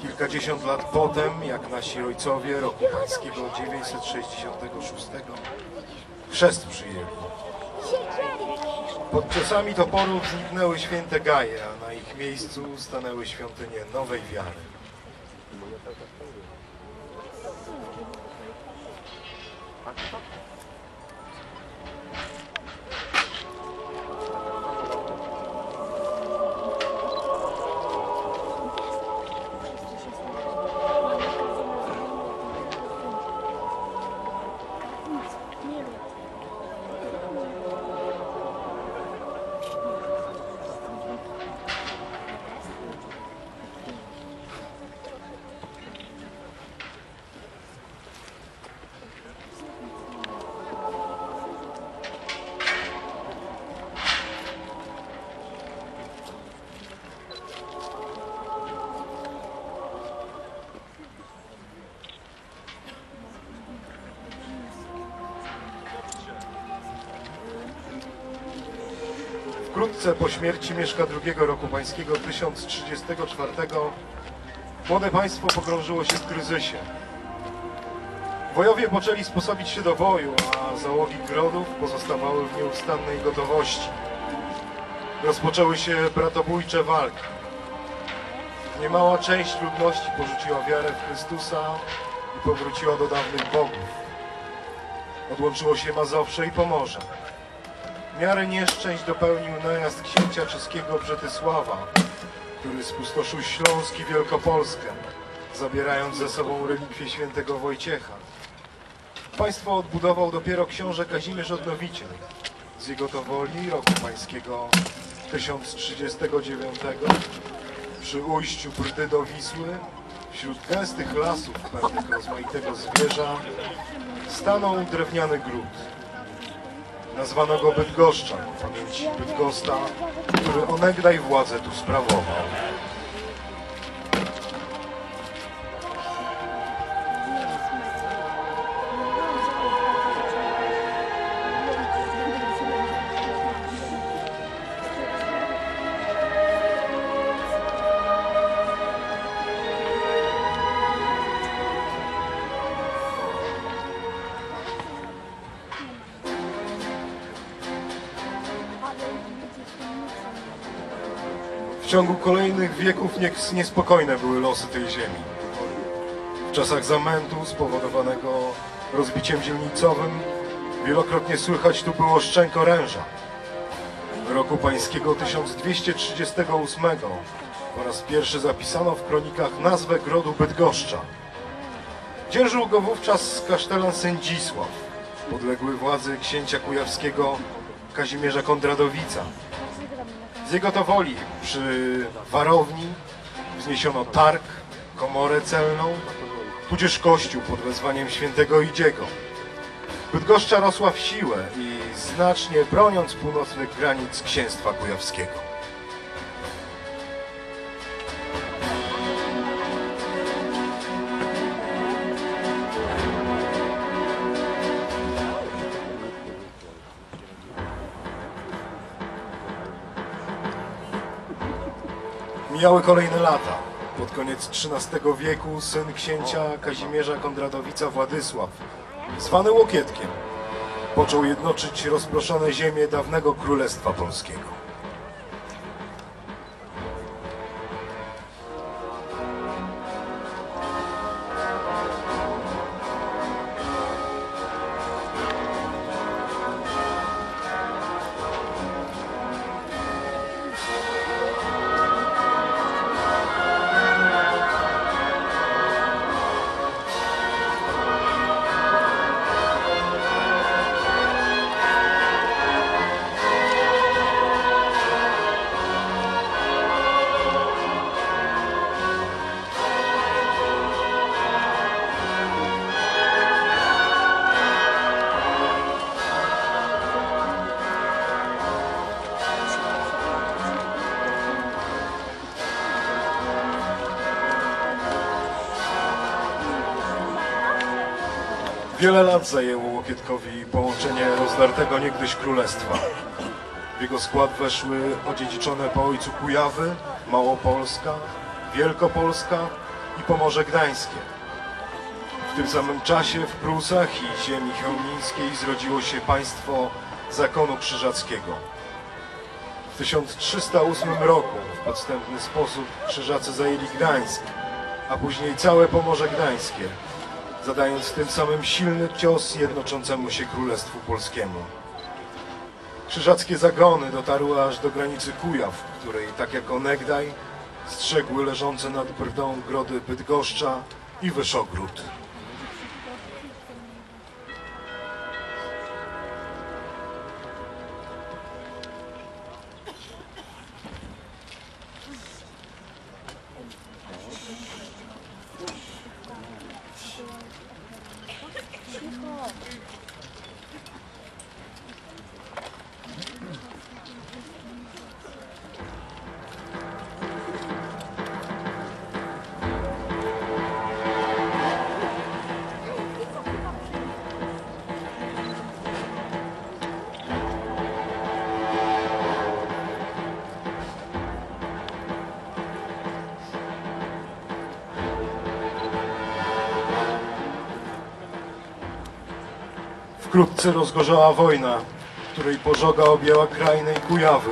Kilkadziesiąt lat potem, jak nasi ojcowie roku pańskiego 966 chrzest przyjęli. Pod czasami toporów zniknęły święte gaje, a na ich miejscu stanęły świątynie nowej wiary. Wkrótce po śmierci Mieszka II roku pańskiego 1034 młode państwo pogrążyło się w kryzysie. Wojowie poczęli sposobić się do boju, a załogi grodów pozostawały w nieustannej gotowości. Rozpoczęły się bratobójcze walki. Niemała część ludności porzuciła wiarę w Chrystusa i powróciła do dawnych bogów. Odłączyło się Mazowsze i Pomorze. Miarę nieszczęść dopełnił najazd księcia czeskiego Brzetysława, który spustoszył Śląsk i Wielkopolskę, zabierając ze sobą relikwie świętego Wojciecha. Państwo odbudował dopiero książę Kazimierz Odnowiciel. Z jego to woli roku pańskiego 1039 przy ujściu Brdy do Wisły wśród gęstych lasów pełnych rozmaitego zwierza stanął drewniany gród. Nazwano go Bydgoszczą w pamięci Bydgoszta, który onegdaj władzę tu sprawował. W ciągu kolejnych wieków nie- niespokojne były losy tej ziemi. W czasach zamętu spowodowanego rozbiciem dzielnicowym wielokrotnie słychać tu było szczęk oręża. Roku pańskiego 1238 po raz pierwszy zapisano w kronikach nazwę grodu Bydgoszcza. Dzierżył go wówczas kasztelan Sędzisław, podległy władzy księcia kujawskiego Kazimierza Kondradowica. Z jego to woli przy warowni wzniesiono targ, komorę celną, tudzież kościół pod wezwaniem świętego Idziego. Bydgoszcza rosła w siłę i znacznie broniąc północnych granic księstwa kujawskiego. Mijały kolejne lata. Pod koniec XIII wieku syn księcia Kazimierza Kondradowica Władysław, zwany Łokietkiem, począł jednoczyć rozproszone ziemie dawnego Królestwa Polskiego. Wiele lat zajęło Łokietkowi połączenie rozdartego niegdyś królestwa. W jego skład weszły odziedziczone po ojcu Kujawy, Małopolska, Wielkopolska i Pomorze Gdańskie. W tym samym czasie w Prusach i ziemi chełmińskiej zrodziło się państwo zakonu krzyżackiego. W 1308 roku w podstępny sposób krzyżacy zajęli Gdańsk, a później całe Pomorze Gdańskie, zadając tym samym silny cios jednoczącemu się Królestwu Polskiemu. Krzyżackie zagony dotarły aż do granicy Kujaw, której, tak jak onegdaj, strzegły leżące nad brdą grody Bydgoszcza i Wyszogród. Wkrótce rozgorzała wojna, której pożoga objęła krainę i Kujawy.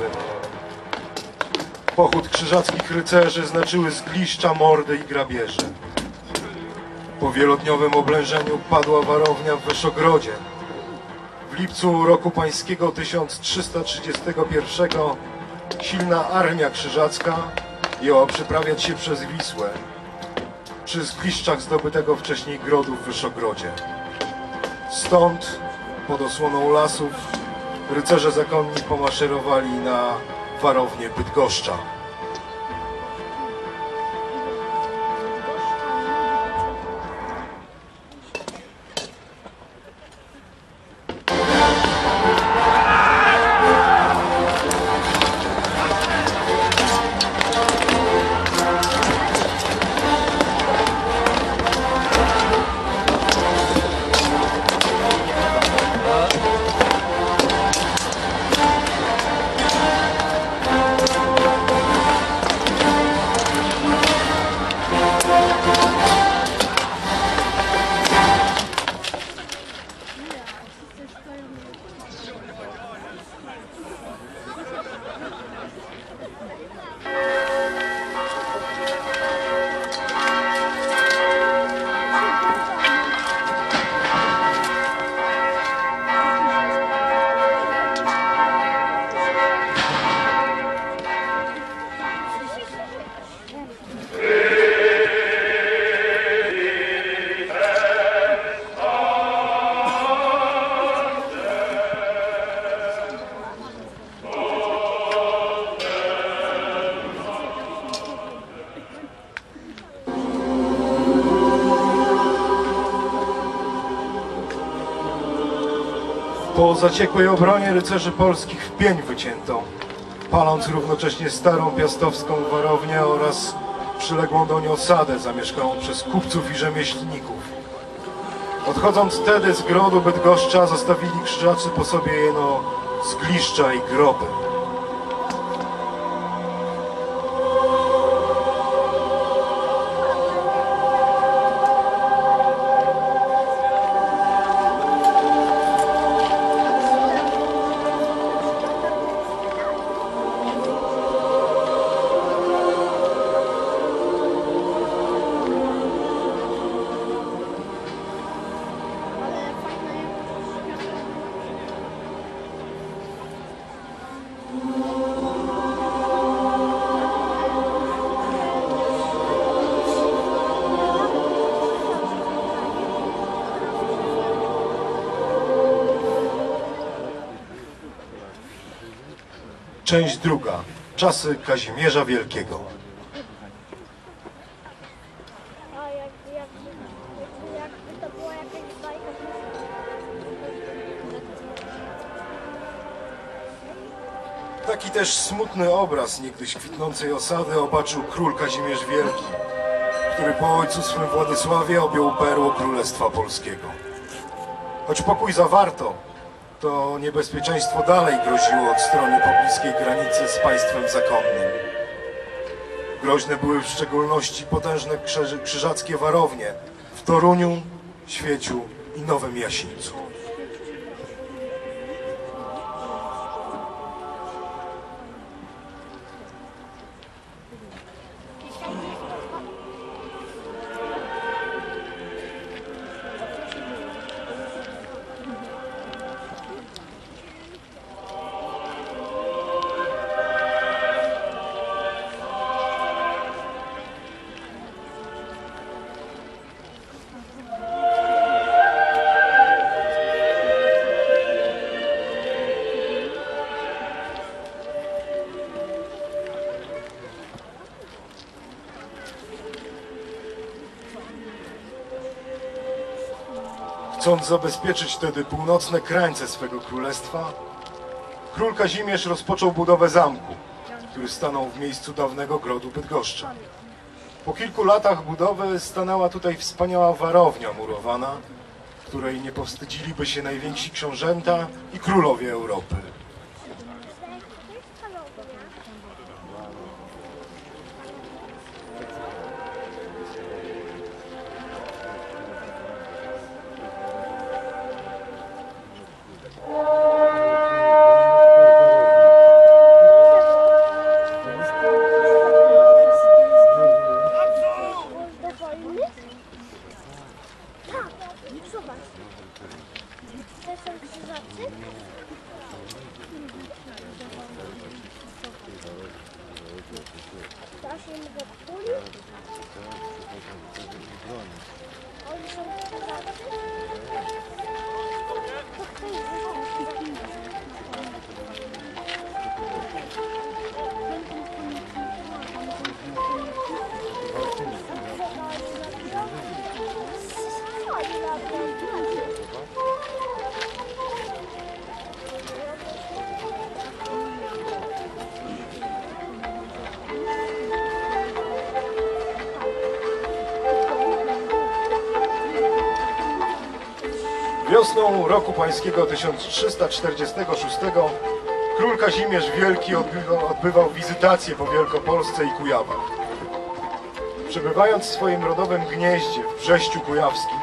Pochód krzyżackich rycerzy znaczyły zgliszcza, mordy i grabieże. Po wielodniowym oblężeniu padła warownia w Wyszogrodzie. W lipcu roku pańskiego 1331 silna armia krzyżacka jęła przeprawiać się przez Wisłę przy zgliszczach zdobytego wcześniej grodu w Wyszogrodzie. Stąd, pod osłoną lasów, rycerze zakonni pomaszerowali na warownię Bydgoszcza. Zaciekłej obronie rycerzy polskich w pień wycięto, paląc równocześnie starą piastowską warownię oraz przyległą do niej osadę zamieszkaną przez kupców i rzemieślników. Odchodząc wtedy z grodu Bydgoszcza zostawili krzyżacy po sobie jeno zgliszcza i groby. Część druga. Czasy Kazimierza Wielkiego. Taki też smutny obraz niegdyś kwitnącej osady obaczył król Kazimierz Wielki, który po ojcu swym Władysławie objął perło Królestwa Polskiego. Choć pokój zawarto, to niebezpieczeństwo dalej groziło od strony pobliskiej granicy z państwem zakonnym. Groźne były w szczególności potężne krzyż- krzyżackie warownie w Toruniu, Świeciu i Nowym Jasińcu. Chcąc zabezpieczyć wtedy północne krańce swego królestwa, król Kazimierz rozpoczął budowę zamku, który stanął w miejscu dawnego grodu Bydgoszcza. Po kilku latach budowy stanęła tutaj wspaniała warownia murowana, której nie powstydziliby się najwięksi książęta i królowie Europy. Wiosną roku pańskiego 1346 król Kazimierz Wielki odbywał, odbywał wizytację po Wielkopolsce i Kujawach. Przebywając w swoim rodowym gnieździe w Brześciu Kujawskim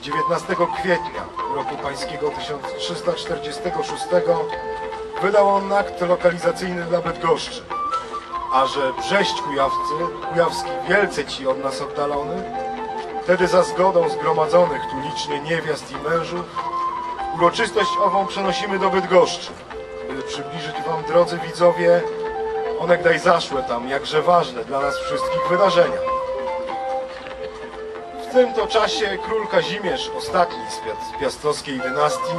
19 kwietnia roku pańskiego 1346 wydał on akt lokalizacyjny dla Bydgoszczy, a że Brześć Kujawcy, Kujawski wielce ci od nas oddalony, Wtedy za zgodą zgromadzonych tu licznie niewiast i mężów uroczystość ową przenosimy do Bydgoszczy, by przybliżyć wam, drodzy widzowie, onegdaj zaszłe tam, jakże ważne dla nas wszystkich wydarzenia. W tym to czasie król Kazimierz, ostatni z, Pia- z piastowskiej dynastii,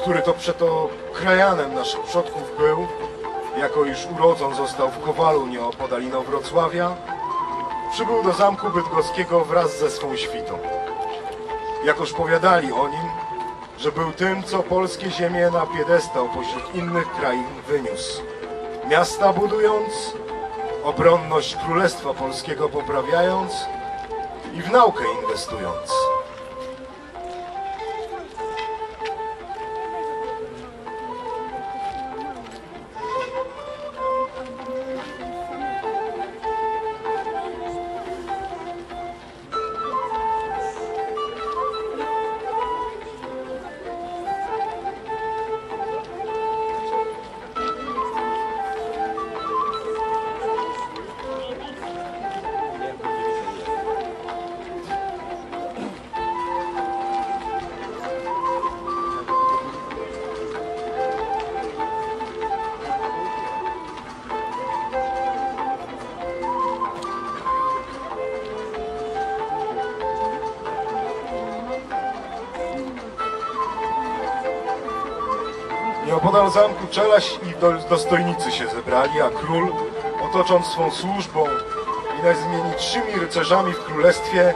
który to przeto krajanem naszych przodków był, jako iż urodzon został w Kowalu nieopodalino Wrocławia, przybył do zamku bydgoskiego wraz ze swą świtą. Jakoż powiadali o nim, że był tym, co polskie ziemie na piedestał pośród innych krain wyniósł. Miasta budując, obronność Królestwa Polskiego poprawiając i w naukę inwestując. Nieopodal zamku Czelaś i do, dostojnicy się zebrali, a król, otocząc swą służbą i najzmienitszymi rycerzami w królestwie,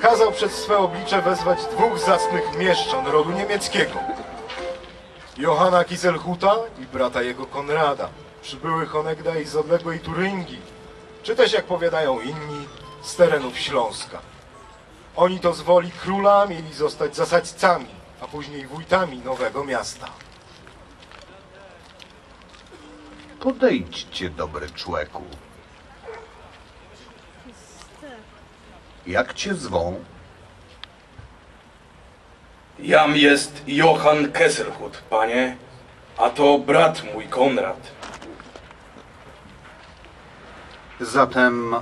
kazał przed swe oblicze wezwać dwóch zacnych mieszczan rodu niemieckiego. Johanna Kiselhuta i brata jego Konrada, przybyłych onegdaj z odległej Turyngii, czy też jak powiadają inni, z terenów Śląska. Oni to z woli króla mieli zostać zasadźcami, a później wójtami nowego miasta. Podejdźcie, dobry człeku. Jak cię zwą? Jam jest Johann Kesselhut, panie, a to brat mój Konrad. Zatem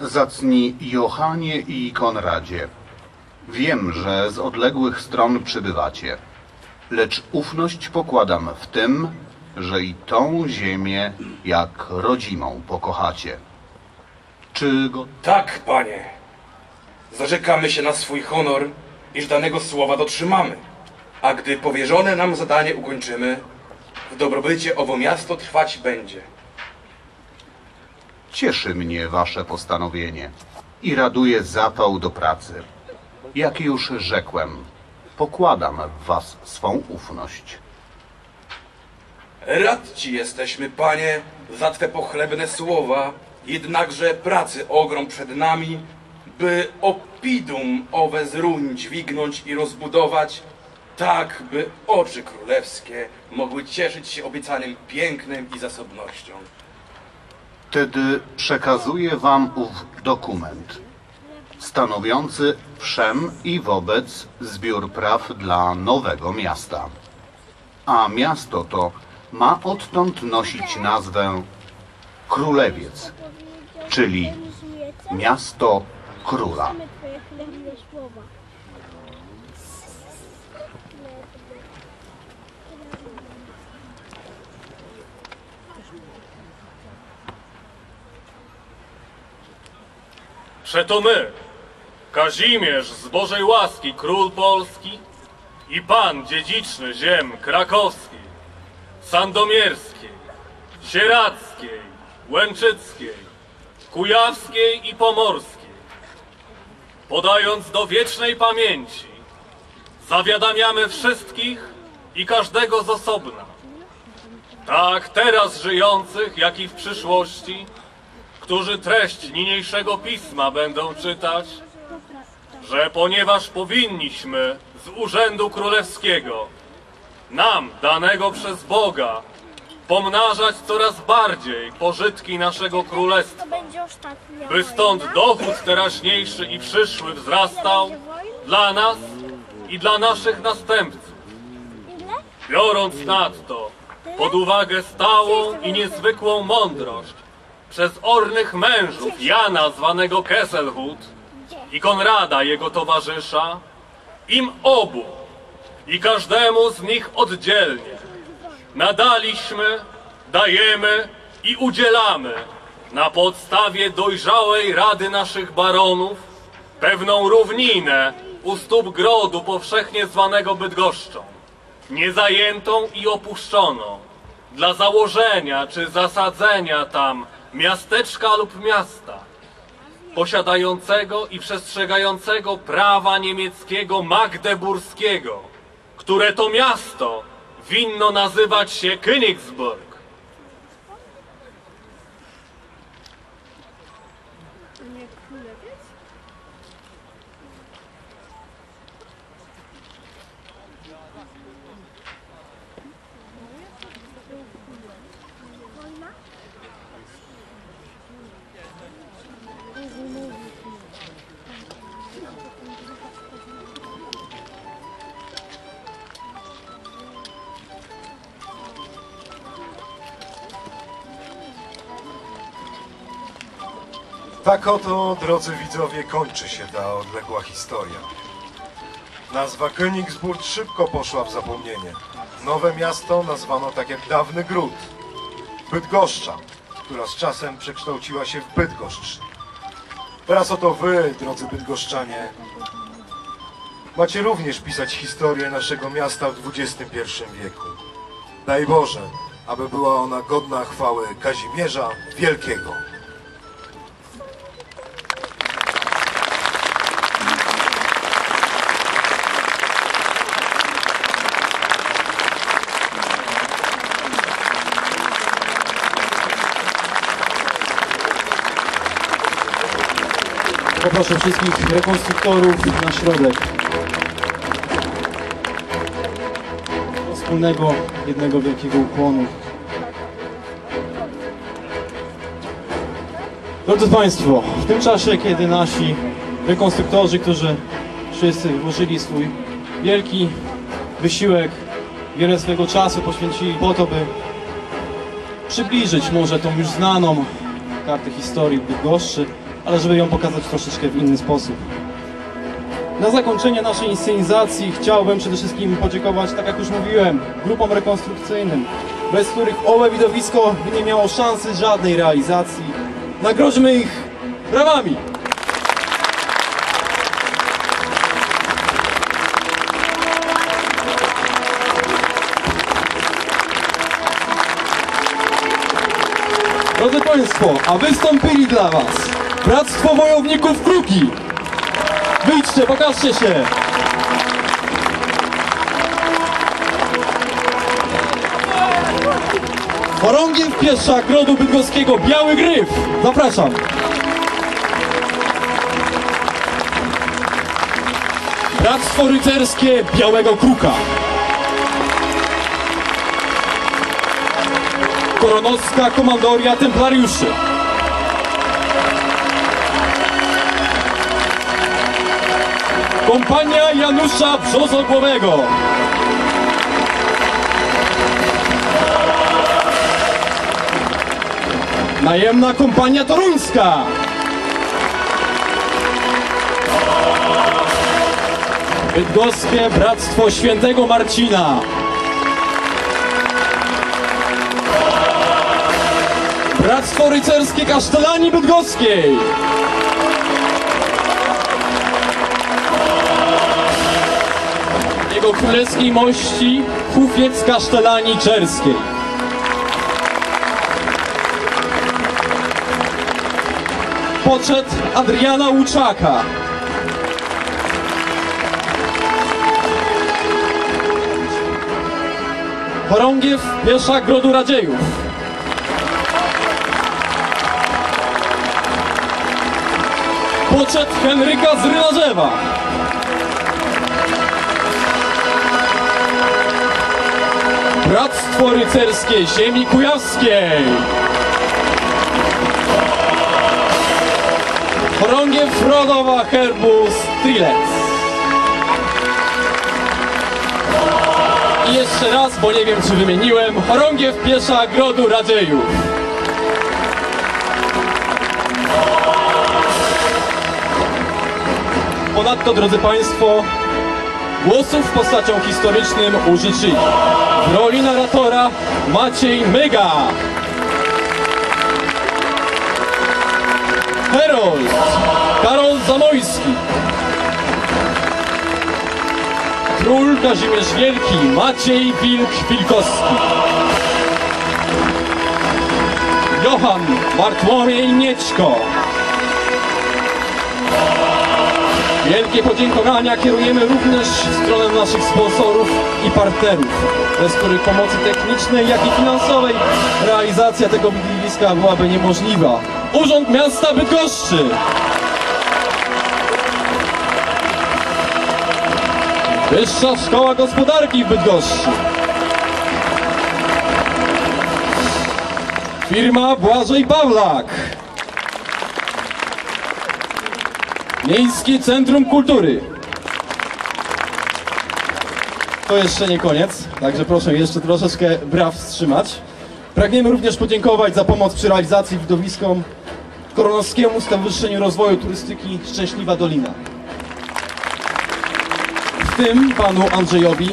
zacni Johanie i Konradzie. Wiem, że z odległych stron przybywacie, lecz ufność pokładam w tym, że i tą ziemię jak rodzimą pokochacie. Czy go Tak, panie. Zarzekamy się na swój honor, iż danego słowa dotrzymamy. A gdy powierzone nam zadanie ukończymy, w dobrobycie owo miasto trwać będzie. Cieszy mnie wasze postanowienie i raduje zapał do pracy. Jak już rzekłem, pokładam w was swą ufność. Rad ci jesteśmy, panie, za twe pochlebne słowa, jednakże pracy ogrom przed nami, by opidum owe z ruin dźwignąć i rozbudować, tak by oczy królewskie mogły cieszyć się obiecanym pięknem i zasobnością. Wtedy przekazuję wam ów dokument, stanowiący wszem i wobec zbiór praw dla nowego miasta. A miasto to ma odtąd nosić nazwę Królewiec, czyli miasto króla. Przeto my, Kazimierz z Bożej łaski, król Polski i pan dziedziczny ziem krakowskiej, sandomierskiej, sieradzkiej, łęczyckiej, kujawskiej i pomorskiej, podając do wiecznej pamięci, zawiadamiamy wszystkich i każdego z osobna, tak teraz żyjących, jak i w przyszłości, którzy treść niniejszego pisma będą czytać, że ponieważ powinniśmy z urzędu królewskiego, nam danego przez Boga, pomnażać coraz bardziej pożytki naszego królestwa, by stąd dochód teraźniejszy i przyszły wzrastał dla nas i dla naszych następców. Biorąc nadto pod uwagę stałą i niezwykłą mądrość przez ornych mężów Jana zwanego Kesselhut i Konrada jego towarzysza, im obu i każdemu z nich oddzielnie. Nadaliśmy, dajemy i udzielamy na podstawie dojrzałej rady naszych baronów pewną równinę u stóp grodu powszechnie zwanego Bydgoszczą. Niezajętą i opuszczoną, dla założenia czy zasadzenia tam miasteczka lub miasta, posiadającego i przestrzegającego prawa niemieckiego magdeburskiego, które to miasto winno nazywać się Königsburg. Tak oto, drodzy widzowie, kończy się ta odległa historia. Nazwa Königsburg szybko poszła w zapomnienie. Nowe miasto nazwano tak jak dawny gród. Bydgoszcza, która z czasem przekształciła się w Bydgoszcz. Teraz oto wy, drodzy bydgoszczanie, macie również pisać historię naszego miasta w XXI wieku. Daj Boże, aby była ona godna chwały Kazimierza Wielkiego. Poproszę wszystkich rekonstruktorów na środek. Do wspólnego jednego wielkiego ukłonu. Drodzy Państwo, w tym czasie, kiedy nasi rekonstruktorzy, którzy wszyscy włożyli swój wielki wysiłek, wiele swojego czasu poświęcili po to, by przybliżyć może tą już znaną kartę historii Bydgoszczy, ale żeby ją pokazać troszeczkę w inny sposób. Na zakończenie naszej inscenizacji chciałbym przede wszystkim podziękować, tak jak już mówiłem, grupom rekonstrukcyjnym, bez których owe widowisko nie miało szansy żadnej realizacji. Nagrodźmy ich brawami! Drodzy Państwo, a wystąpili dla Was Bractwo Wojowników Kruki. Wyjdźcie, pokażcie się! Chorągiew Pieszczak Grodu Bydgoskiego Biały Gryf. Zapraszam. Bractwo Rycerskie Białego Kruka. Koronowska Komandoria Templariuszy. Kompania Janusza Brzozogłowego. Najemna kompania toruńska. Bydgoskie Bractwo Świętego Marcina. Bractwo Rycerskie Kasztelanii Bydgoskiej. Jego Królewskiej Mości Hufiec Kasztelanii Czerskiej. Poczet Adriana Łuczaka. Chorągiew Pieszak Grodu Radziejów. Poczet Henryka z. Bractwo Rycerskie Ziemi Kujawskiej. Chorągiew rodowa Herbus Trilec. I jeszcze raz, bo nie wiem czy wymieniłem, chorągiew piesza Grodu Radziejów. Ponadto, drodzy Państwo, głosów postacią historycznym użyczyli roli narratora Maciej Myga. Herold Karol Zamojski. Król Kazimierz Wielki Maciej Wilk-Wilkowski. Johann Bartłomiej Mieczko Wielkie podziękowania kierujemy również w stronę naszych sponsorów i partnerów, bez których pomocy technicznej, jak i finansowej realizacja tego widowiska byłaby niemożliwa. Urząd Miasta Bydgoszczy! Wyższa Szkoła Gospodarki w Bydgoszczy. Firma Błażej Pawlak. Miejskie Centrum Kultury. To jeszcze nie koniec, także proszę jeszcze troszeczkę braw wstrzymać. Pragniemy również podziękować za pomoc przy realizacji widowiskom Koronowskiemu Stowarzyszeniu Rozwoju Turystyki Szczęśliwa Dolina. W tym panu Andrzejowi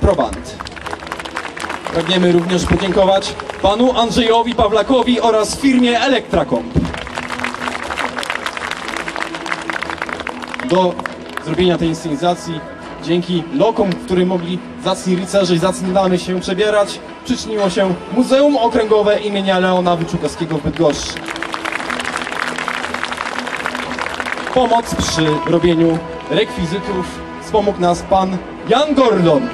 Probant. Pragniemy również podziękować panu Andrzejowi Pawlakowi oraz firmie Elektracomp. Do zrobienia tej inscenizacji dzięki lokom, w którym mogli zacni rycerze i zacni damy się przebierać, przyczyniło się Muzeum Okręgowe imienia Leona Wyczółkowskiego w Bydgoszczy. Pomoc przy robieniu rekwizytów wspomógł nas pan Jan Gordon.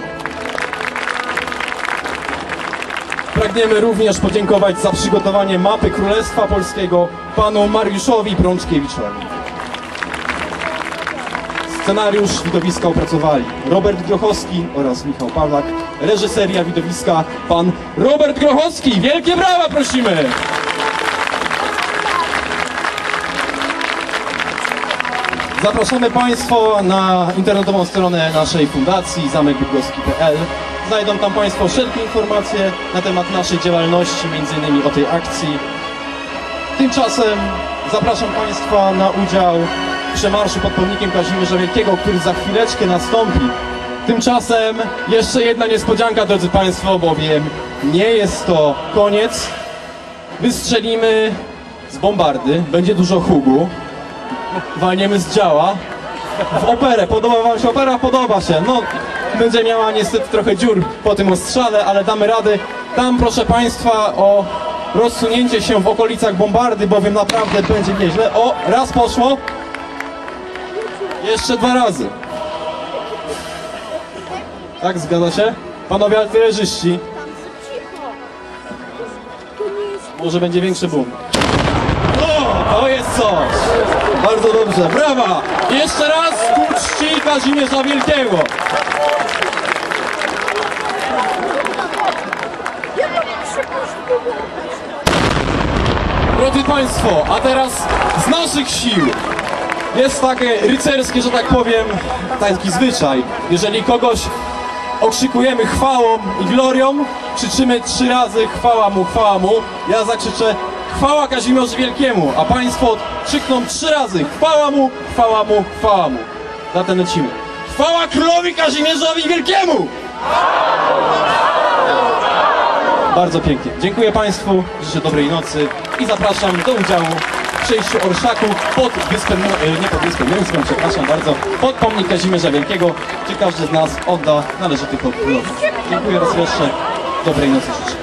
Pragniemy również podziękować za przygotowanie mapy Królestwa Polskiego panu Mariuszowi Prączkiewiczowi. Scenariusz widowiska opracowali Robert Grochowski oraz Michał Pawlak. Reżyseria widowiska pan Robert Grochowski. Wielkie brawa prosimy! Zapraszamy Państwa na internetową stronę naszej fundacji zamekbydgoski.pl. Znajdą tam Państwo wszelkie informacje na temat naszej działalności, m.in. o tej akcji. Tymczasem zapraszam Państwa na udział przemarszu pod pomnikiem Kazimierza Wielkiego, który za chwileczkę nastąpi. Tymczasem jeszcze jedna niespodzianka, drodzy Państwo, bowiem nie jest to koniec. Wystrzelimy z bombardy, będzie dużo hugu, walniemy z działa w operę. Podoba Wam się opera? Podoba się. No, będzie miała niestety trochę dziur po tym ostrzale, ale damy rady. Tam proszę Państwa o rozsunięcie się w okolicach bombardy, bowiem naprawdę będzie nieźle. O, raz poszło. Jeszcze dwa razy. Tak, zgadza się? Panowie artylerzyści, może będzie większy boom. O, to jest coś! Bardzo dobrze, brawa! Jeszcze raz ku czci Kazimierza Wielkiego! Drodzy Państwo, a teraz z naszych sił jest takie rycerskie, że tak powiem, taki zwyczaj. Jeżeli kogoś okrzykujemy chwałą i glorią, krzyczymy trzy razy chwała mu, chwała mu. Ja zakrzyczę chwała Kazimierzu Wielkiemu, a Państwo krzykną trzy razy chwała mu, chwała mu, chwała mu. Zatem lecimy. Chwała królowi Kazimierzowi Wielkiemu! Bardzo pięknie. Dziękuję Państwu, życzę dobrej nocy i zapraszam do udziału przejściu orszaku pod wyspę, e, nie pod wyspę Młyńską, przepraszam bardzo, pod pomnik Kazimierza Wielkiego, gdzie każdy z nas odda należyty hołd królowi. Dziękuję raz jeszcze, dobrej nocy życzę.